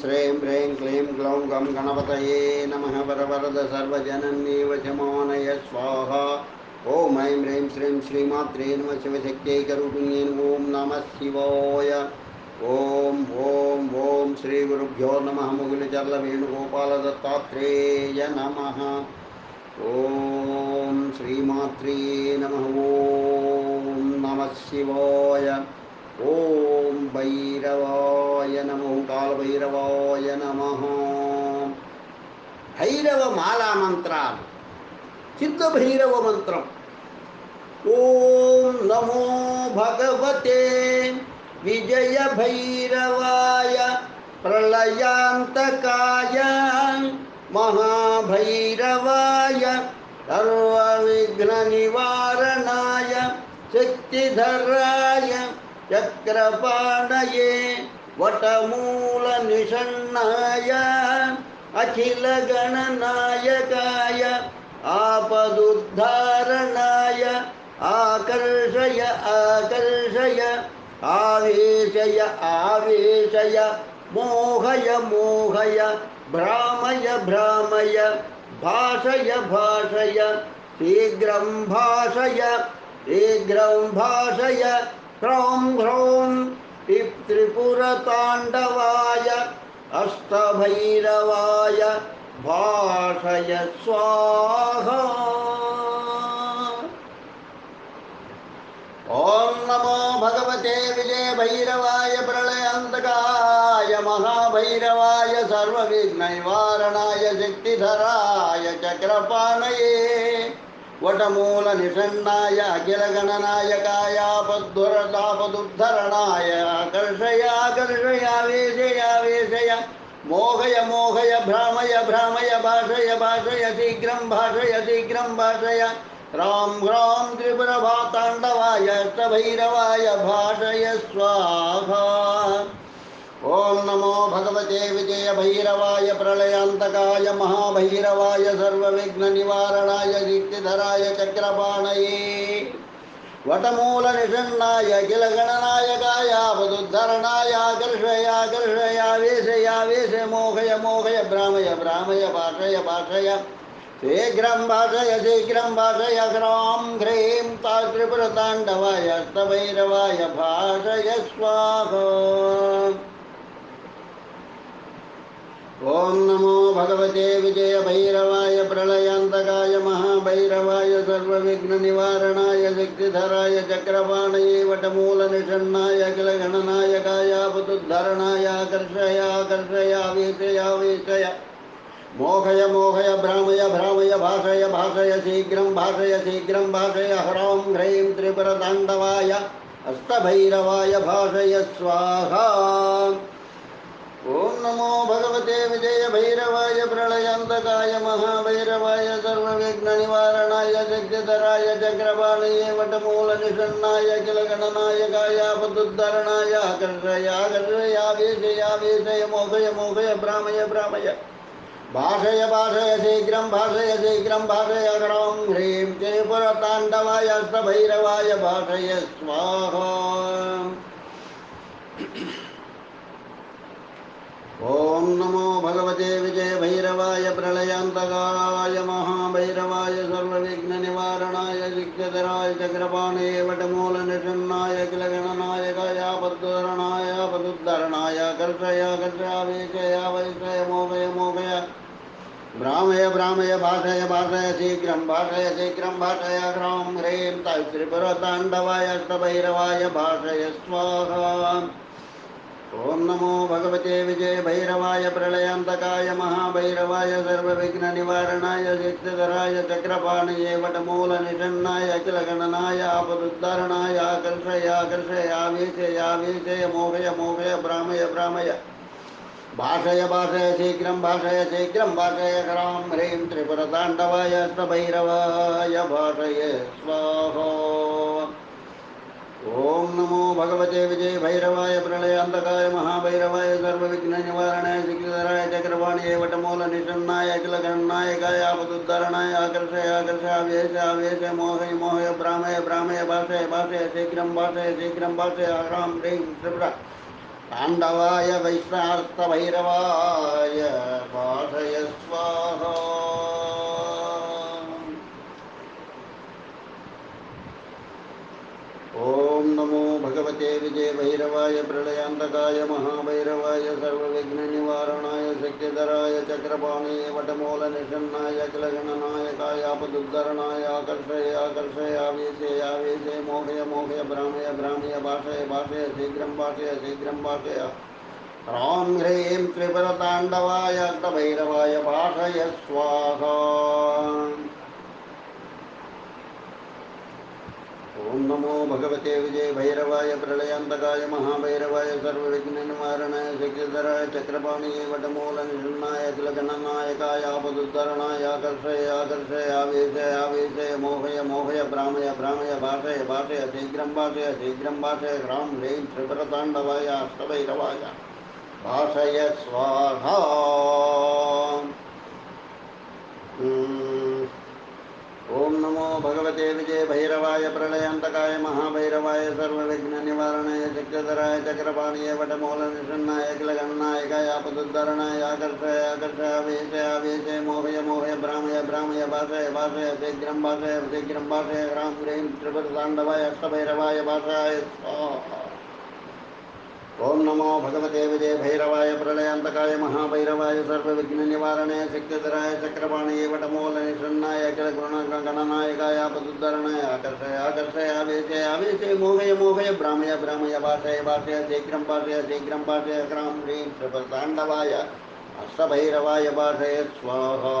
श्रीं ह्रीं क्लीं ग्लौं गं गणपतये नमः वरवरद सर्वजनन्येव च मोनय स्वाहा। ॐ ऐं ह्रीं श्रीं श्रीमात्रे नमः शिवशक्त्यैकरूपिण्ये ॐ नमः शिवाय। ॐ ॐ ॐ श्रीगुरुभ्यो नमः मुगिलचर्लवेणुगोपालदत्तात्रेय नमः। ॐ श्रीमात्रे नमः, ॐ नमः शिवाय। ॐ भैरवाय नमः कालभैरवाय नमः। भैरव माला मन्त्रान् चित्तभैरवमन्त्रम् ॐ नमो भगवते विजय भैरवाय प्रलयान्तकाय महाभैरवाय, सर्वविघ्ननिवारणाय, शक्तिधराय चक्रपाणये वटमूलनिषण्णाय अखिलगणनायकाय आपदुद्धारणाय आकर्षय आकर्षय, आवेशय आवेशय, मोहय मोहय, भ्रामय भ्रामय, भाषय भाषय, शीघ्रं भाषय शीघ्रं भाषय ह्रौं ह्रौं त्रिपुरताण्डवाय अष्टभैरवाय, भाषय स्वाहा। ओम नमो भगवते विजय विजयभैरवाय प्रलयन्तकाय महाभैरवाय, सर्वविघ्नैवारणाय, शक्तिधराय, चक्रपाणये। वटमूलनिषण्णाय अखिलगणनायकायापद्धुरतापदुद्धरणाय आकर्षयाकर्षयावेशयावेशय मोहय मोहय, भ्रामय भ्रामय, भाषय भाषय, शीघ्रं भाषय शीघ्रं भाषय। रां ह्रां, त्रिपुरभाताण्डवाय अष्टभैरवाय भाषय स्वाहा। ॐ नमो भगवते विजय भैरवाय प्रलयांतकाय महाभैरवाय सर्वविघ्ननिवारणाय दीप्तिधराय चक्रपाणये वटमूलनिषण्णाय किलगणनायकाय वदुद्धरणाय आकर्षयाकर्षयावेशयावेश मोहय मोहय भ्रामय भ्रामय भाषय भाषय शीघ्रं भाषय शीघ्रं भाषय ह्रां ह्रीं ता त्रिपुरताण्डवाय भाषय स्वाहा। ॐ नमो भगवते विजयभैरवाय प्रलयान्तकाय महाभैरवाय सर्वविघ्ननिवारणाय शक्तिधराय चक्रपाणये किलगणनायकाय पुतुद्धरणाय आकर्षयाकर्षयावेशयावेशय मोहय मोहय भ्रामय भ्रामय भाषय भाषय शीघ्रं भाषय शीघ्रं भाषय ह्रां ह्रीं त्रिपुरताण्डवाय अष्टभैरवाय भाषय स्वाहा। ॐ नमो भगवते विजयभैरवाय प्रलयन्तकाय महाभैरवाय सर्वविघ्ननिवारणाय चक्रपाणये वटमूलनिषण्णाय किलगणनायकाय पदुद्धरणाय आकर्षयाकर्षयावेशयावेशय मोहय मोहय भ्रामय भ्रामय। भाषय भाषय शीघ्रं भाषय शीघ्रं भाषय ह्रां ह्रीं त्रिपुरताण्डवाय भाषय स्वाहा। ॐ नमो भगवते विजयभैरवाय प्रलयान्तकाय महाभैरवाय सर्वविघ्ननिवारणाय दिग्गधराय चक्रपाणे वटमूलनिषण्णाय किलगणनायकाय पद्धरणाय पदुद्धरणाय कर्षय कर्षयावेशया वैषय मोहय मोहय भ्रामय भ्रामय भाषय भाषय शीघ्रं भाषय शीघ्रं भाषय ह्रां ह्रीं त्रिपुरताण्डवाय अष्टभैरवाय भाषय स्वाहा। ॐ नमो भगवते विजयभैरवाय प्रलयान्तकाय महाभैरवाय सर्वविघ्ननिवारणाय सिद्धधराय चक्रपाणये वटमूलनिषण्णाय अखिलगणनाय आपदुद्धरणाय आकर्षयाकर्षयावेशयावेशय मोहय मोहय भ्रामय भ्रामय। भाषय भाषय शीघ्रं भाषय शीघ्रं भाषय ह्रां ह्रीं त्रिपुरताण्डवाय अष्टभैरवाय भाषय। स्वाहा। ॐ नमो भगवते विजय भैरवाय प्रलय प्रलयान्तकाय महाभैरवाय सर्वविघ्ननिवारणाय सिद्धिधराय चक्रवाणीय वटमूल निषण्णाय अखिलगणनायकाय आपदुद्धरणाय आकर्षयाकर्षयावेश आवेश मोहय मोहय भ्रामय भ्रामय भाषय भाषय शीघ्रं भाषय शीघ्रं भाषय ह्रां ह्रीं त्रिपुरा ताण्डवाय वैष्णार्थभैरवाय पाठय स्वाहा ॐ नमो भगवते विजयभैरवाय प्रलयान्तकाय महाभैरवाय, सर्वविघ्ननिवारणाय शक्तिधराय चक्रपाणये वटमूलनिषन्नाय किलगणनायकाय आपदुद्धरणाय, आकर्षय आकर्षय, आवेशय आवेशय, मोहय मोहय, भ्रामय भ्रामय, भाषय भाषय, शीघ्रं भाषय शीघ्रं भाषय। ह्रां ह्रीं त्रिपुरताण्डवाय भाषय स्वाहा ॐ नमो भगवते विजय भैरवाय प्रलयान्तकाय महाभैरवाय सर्वविघ्ननिवारणाय शक्तिधराय चक्रपाणये वटमूलनिषण्णाय अखिलगणनायकाय आपदुद्धरणाय आकर्षय आकर्षय आवेशय आवेशय मोहय मोहय भ्रामय भ्रामय भाषय भाषय शीघ्रं भाषय शीघ्रं भाषय ह्रां ह्रीं त्रिपुरताण्डवाय अष्टभैरवाय भाषय स्वाहा ॐ ॐ नमो भगवते विजयभैरवाय प्रलयान्तकाय महाभैरवाय, सर्वविघ्ननिवारणाय, चक्रधराय, चक्रपाणीय वटमूलनिषण्णाय किलगणनायकाय आपदुद्धरणाय आकर्षय आकर्षय वेशय आवेशय मोहय मोहय भ्रामय भ्रामय भाषय भाषय शीघ्रं भाषय शीघ्रं भाषय ह्रां ह्रीं, त्रिपुरताण्डवाय, अष्टभैरवाय भाषाय स्वाहा। ॐ नमो भगवते विजय भैरवाय प्रलयांतकाय महाभैरवाय सर्वविघ्ननिवारणाय शक्तिधराय चक्रपाणये वटमूलनिषण्णाय अखिलगुणगणनायकाय आपदुद्धरणाय आकर्षय आकर्षय आवेशय आवेशय मोहय मोहय भ्रामय भ्रामय भाषय भाषय शीघ्रं भाषय शीघ्रं भाषय ह्रां ह्रीं त्रिपताण्डवाय अष्टभैरवाय भाषय स्वाहा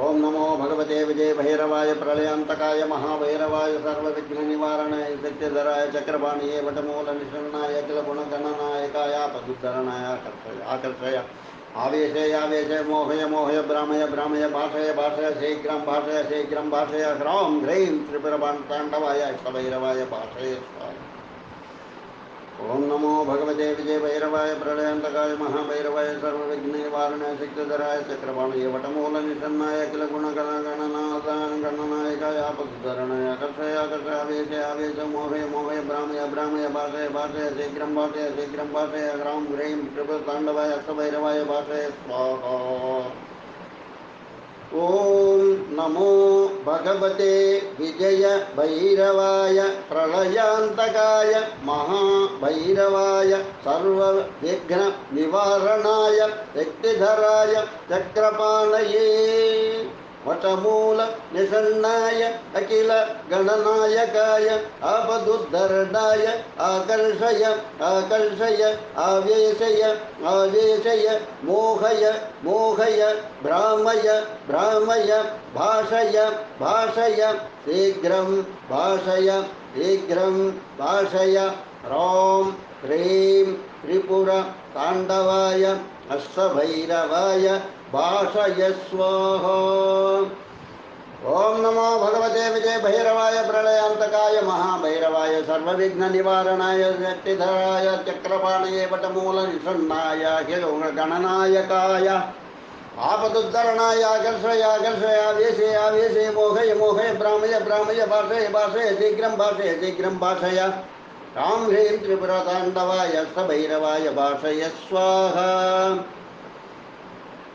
ॐ नमो भगवते विजय भैरवाय प्रलयांतकाय महाभैरवाय सर्वविघ्ननिवारणाय सत्यधराय चक्रपाणीये वटमूलनिषण्णाय अखिलगुणगणनायकाय पदुद्धरणाय आकर्षय आकर्षय। आवेशय आवेशय, मोहय मोहय भ्रामय भ्रामय भाषय भाषय, शीघ्रं भाषय शीघ्रं भाषय, ह्रां ह्रीं त्रिपुरताण्डवाय अष्टभैरवाय भाषय ॐ नमो भगवते विजयभैरवाय प्रलयन्तकाय महाभैरवाय सर्वविघ्ननिवारणाय शक्तिधराय चक्रपाणये वटमूलनिषन्नाय किल गुणगणगणनादान गणनायकाय आपद्धरणाय आकर्षय आकर्षय आवेश मोहय मोहय भ्रामय भ्रामय भाषय भाषय शीघ्रं भाषय शीघ्रं भाषय ह्रां ह्रीं त्रिपुरताण्डवाय अष्टभैरवाय भाषय स्वाहा ॐ नमो भगवते विजय भैरवाय प्रलयान्तकाय महाभैरवाय सर्वविघ्ननिवारणाय शक्तिधराय चक्रपाणये। वटमूल निषण्णाय अखिल गणनायकाय आपदुद्धरणाय आकर्षय आकर्षय, आवेशय आवेशय, मोहय मोहय, भ्रामय भ्रामय, भाषय भाषय, शीघ्रं भाषय शीघ्रं भाषय, ह्रां ह्रीं त्रिपुर ताण्डवाय अश्वभैरवाय भाषय ॐ नमो भगवते विजय भैरवाय प्रलयान्तकाय महाभैरवाय सर्वविघ्ननिवारणाय शक्तिधराय चक्रपाणये वटमूलनिषण्णाय गणनायकाय आपदुद्धरणाय आकर्षय आवेशे आवेशे मोहय मोहय भ्रामय भ्रामय भाषय भाषय शीघ्रं भाषय शीघ्रं भाषय। रां ह्रीं त्रिपुरताण्डवाय सभैरवाय भाषय स्वाहा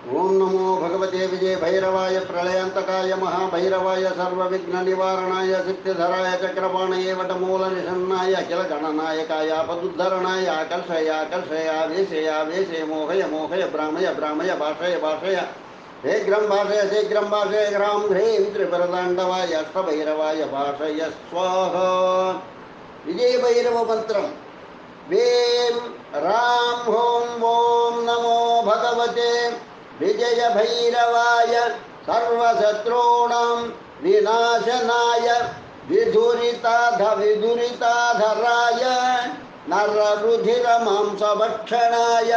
ॐ नमो भगवते विजय भैरवाय प्रलयांतकाय महाभैरवाय सर्वविघ्ननिवारणाय सिद्धिधराय चक्रपाणये वटमूलनिषन्नाय अखिलगणनायकाय पदुद्धरणाय आकर्षय आकर्षय आवेशय आवेशय मोहय मोहय भ्रामय भ्रामय भाषय भाषय। शीघ्रं भाषय शीघ्रं भाषय ह्रां ह्रीं त्रिपुरताण्डवाय अष्टभैरवाय भाषय स्वाहा। विजयभैरवमन्त्रम् वें रां हों ॐ नमो भगवते। विजयभैरवाय सर्वशत्रूणां विनाशनाय विधुरिताध विधुरिताधराय नररुधिरमांसभक्षणाय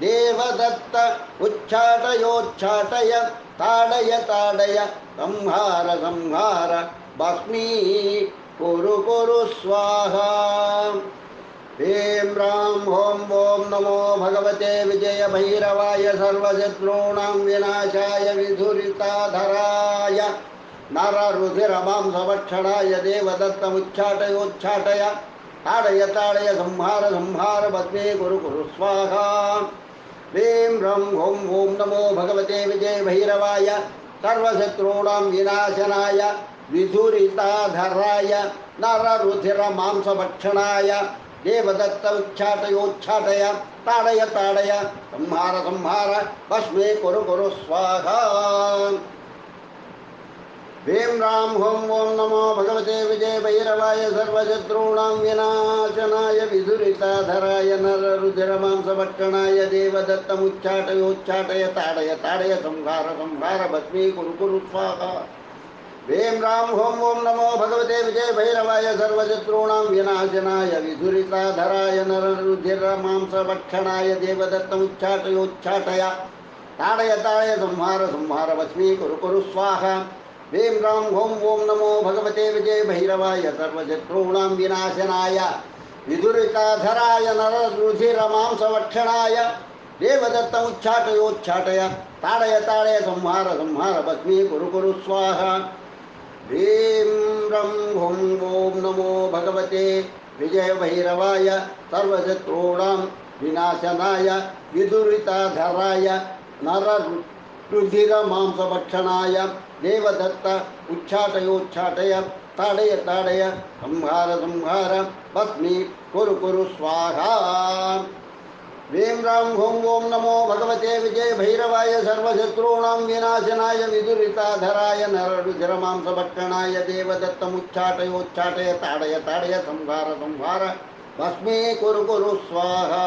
देवदत्त उच्चाटयोच्चाटय ताडय ताडय संहार संहार भस्मी कुरु कुरु स्वाहा। ह्रीं रां हों ॐ नमो भगवते विजयभैरवाय सर्वशत्रूणां विनाशाय विधुरिताधराय नररुधिरमांसभक्षणाय देवदत्तमुच्चाटयोच्चाटय ताडय ताडय संहार संहार भस्मे कुरु कुरु स्वाहा। ह्रीं रं ॐ ॐ नमो भगवते विजय भैरवाय सर्वशत्रूणां विनाशनाय विधुरिताधराय नररुधिरमांसभक्षणाय देवदत्त उच्चाटयोच्चाटय ताडय ताडय संहार संहार भस्मे कुरु कुरु स्वाहा। ह्रीं रां हों ॐ नमो भगवते विजय भैरवाय सर्वशत्रूणां विनाशनाय विधुरिताधराय नररुधिरमांसभक्षणाय देवदत्तमुच्चाटयोच्चाटय ताडय ताडय संहार संहार भस्मी कुरु कुरु स्वाहा। ह्रीं राम होम ओम नमो भगवते विजय भैरवाय सर्वशत्रूणां विनाशनाय विधुरिताधराय नररुधिरमांसभक्षणाय देवदत्तमुच्चाटयोच्चाटय ताडय ताडय संहार संहार भस्मी कुरु कुरु स्वाहा। ह्रीं रां हों ॐ नमो भगवते विजय भैरवाय सर्वशत्रूणां विनाशनाय विदुरिताधराय नररुधिरमांसवक्षणाय देवदत्तमुच्चाटयोच्चाटय ताडय ताडय संहार संहार भस्मी कुरु कुरु स्वाहा। ह्रीं रं हुं ॐ नमो भगवते विजयभैरवाय सर्वशत्रूणां विनाशनाय विदुरिताधराय नर रुधिरमांसभक्षणाय देवदत्त उच्चाटयोच्चाटय ताडय ताडय संहार संहार भस्मी कुरु कुरु स्वाहा। ह्रीं रां हुं ॐ नमो भगवते विजय भैरवाय सर्वशत्रूणां विनाशनाय विदुरिताधराय नररुधिरमांसभक्षणाय देवदत्तमुच्चाटयोच्चाटय ताडय ताडय संहार संहार भस्मे कुरु कुरु स्वाहा।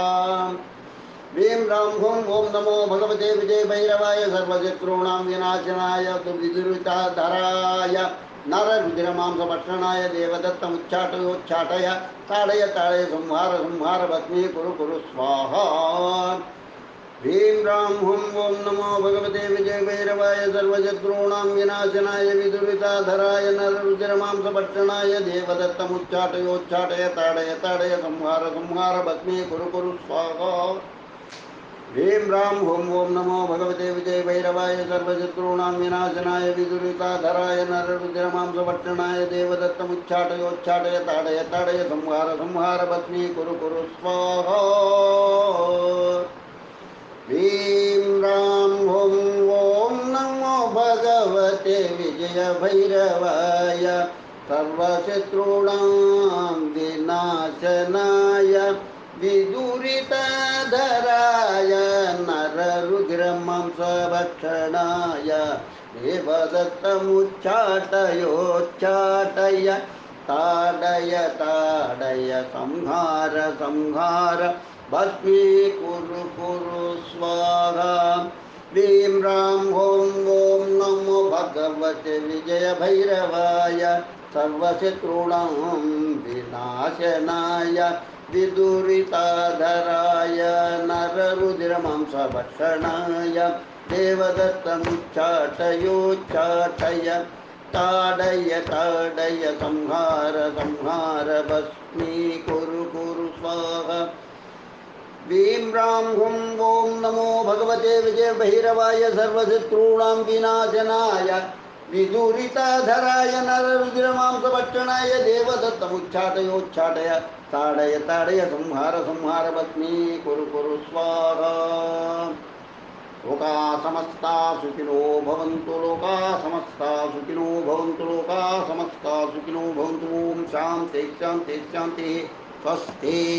ह्रीं रां हुं ॐ नमो भगवते विजय भैरवाय सर्वशत्रूणां विनाशनाय विदुरिताधराय नररुधिरमांसभक्षणाय देवदत्तमुच्चाटयोच्चाटय ताडय ताडय संहार संहार भस्मी कुरु कुरु स्वाहा। ह्रीं रां हुं ॐ नमो भगवते विजय भैरवाय सर्वशत्रूणां विनाशनाय विदुरिताधराय नररुधिरमांसभक्षणाय देवदत्तमुच्चाटयोच्चाटय ताडय ताडय संहार संहार भस्मी कुरु कुरु स्वाहा। ह्रीं रां हुं ॐ नमो भगवते विजय भैरवाय सर्वशत्रूणां विनाशनाय विदुरिताधराय नररुद्रमांसभक्षणाय देवदत्तमुच्चाटयोच्चाटय ताडय ताडय संहार संहार भस्मी कुरु कुरु स्वाहा। ह्रीं रां हुं ॐ नमो भगवते विजय भैरवाय सर्वशत्रूणां विनाशनाय विदुरितधराय नररुद्रमांसभक्षणाय देवदत्तमुच्चाटयोच्चाटय ताडय ताडय संहार संहार भस्मी कुरु स्वाहा। ह्रीं रां ॐ ॐ नमो भगवते विजयभैरवाय सर्वशत्रूणां विनाशनाय विदुरिताधराय नररुधिरमांसभक्षणाय देवदत्तमुच्चाटयोच्चाटय ताडय ताडय, संहार संहार, भस्मी, कुरु कुरु, स्वाहा। ह्रीं रां हुं ॐ नमो भगवते विजयभैरवाय सर्वशत्रूणां विनाशनाय विदुरिताधराय नररुद्रमांसभक्षणाय देवदत्तमुच्चाटयोच्चाटय। ताडय ताडय संहार संहार पत्नी, कुरु कुरु स्वाहा। लोका समस्ता सुखिनो भवन्तु लोका समस्ता सुखिनो भवन्तु लोका समस्ता सुखिनो भवन्तु। ॐ शान्ति शान्ति, शान्तिः। स्वस्ति।